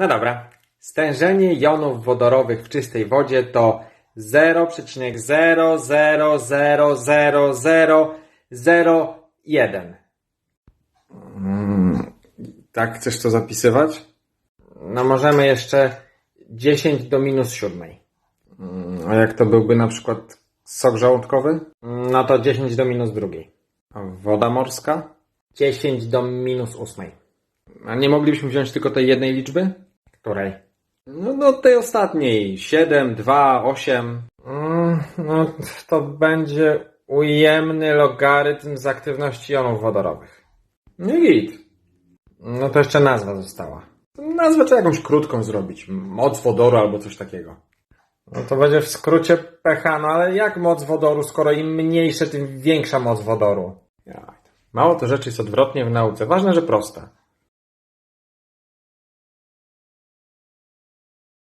No dobra. Stężenie jonów wodorowych w czystej wodzie to 0,0000001. Mm, tak chcesz to zapisywać? No możemy jeszcze 10 do minus siódmej. Mm, A jak to byłby na przykład sok żołądkowy? No to 10 do minus drugiej. A woda morska? 10 do minus ósmej. A nie moglibyśmy wziąć tylko tej jednej liczby? Której? No, no tej ostatniej. 7, 2, 8. Mm, no to będzie ujemny logarytm z aktywności jonów wodorowych. Nie git. No to jeszcze nazwa została. Nazwę trzeba jakąś krótką zrobić. Moc wodoru albo coś takiego. No to będzie w skrócie pH, no ale jak moc wodoru, skoro im mniejsze, tym większa moc wodoru. Ja. Mało to rzeczy jest odwrotnie w nauce. Ważne, że prosta.